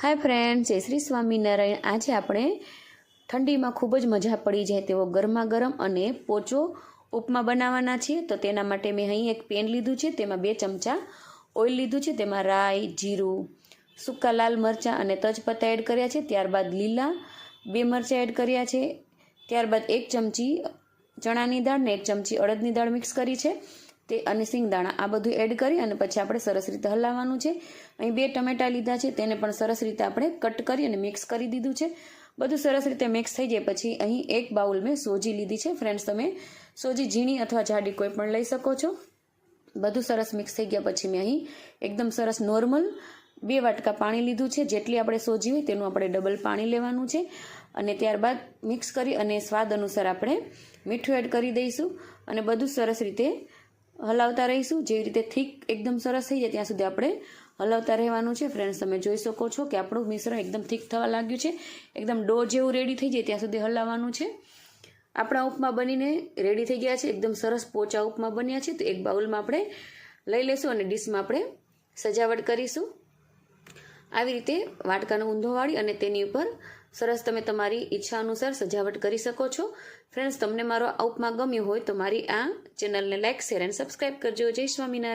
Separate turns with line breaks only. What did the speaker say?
હાય friend, જય શ્રી સ્વામિનારાયણ. આજે આપણે ઠંડીમાં ખૂબ જ મજા પડી જાય તેવો ગરમા ગરમ અને પોચો ઉપમા બનાવવાના છીએ. તો તેના માટે મેં અહીં એક પેન લીધું છે, તેમાં બે ચમચા ઓઇલ લીધું છે, તેમાં રાઈ, જીરું, સૂકા લાલ મરચાં અને તજપત્તા એડ કર્યા છે. ત્યારબાદ લીલા બે મરચાં એડ કર્યા છે. ત્યારબાદ એક ચમચી ચણાની દાળ ને એક ચમચી અડદની દાળ મિક્સ કરી છે. તે અને સિંગદાણા આ બધું એડ કરી અને પછી આપણે સરસ રીતે હલાવવાનું છે. અહીં બે ટમેટા લીધા છે, તેને પણ સરસ રીતે આપણે કટ કરી અને મિક્સ કરી દીધું છે. બધું સરસ રીતે મિક્સ થઈ જાય પછી અહીં એક બાઉલ મેં સોજી લીધી છે. ફ્રેન્ડ્સ તમે સોજી ઝીણી અથવા જાડી કોઈ પણ લઈ શકો છો. બધું સરસ મિક્સ થઈ ગયા પછી મેં અહીં એકદમ સરસ નોર્મલ બે વાટકા પાણી લીધું છે. જેટલી આપણે સોજી હોય તેનું આપણે ડબલ પાણી લેવાનું છે. અને ત્યારબાદ મિક્સ કરી અને સ્વાદ અનુસાર આપણે મીઠું એડ કરી દઈશું. અને બધું સરસ રીતે હલાવતા રહીશું. જેવી રીતે થીક એકદમ સરસ થઈ જાય ત્યાં સુધી આપણે હલાવતા રહેવાનું છે. ફ્રેન્ડ્સ તમે જોઈ શકો છો કે આપણું મિશ્રણ એકદમ થીક થવા લાગ્યું છે. એકદમ ડો જેવું રેડી થઈ જાય ત્યાં સુધી હલાવવાનું છે. આપણા ઉપમા બનીને રેડી થઈ ગયા છે. એકદમ સરસ પોચા ઉપમા બન્યા છે. તો એક બાઉલમાં આપણે લઈ લઈશું અને ડીશમાં આપણે સજાવટ કરીશું. આવી રીતે વાટકાનો ઊંધો વાળી અને તેની ઉપર સરસ તમે તમારી ઈચ્છા અનુસાર સજાવટ કરી શકો છો. ફ્રેન્ડ્સ તમને મારો આ ઉપમા ગમ્યો હોય તો મારી આ ચેનલને લાઇક શેર એન્ડ સબસ્ક્રાઈબ કરજો. જય સ્વામિનારાયણ.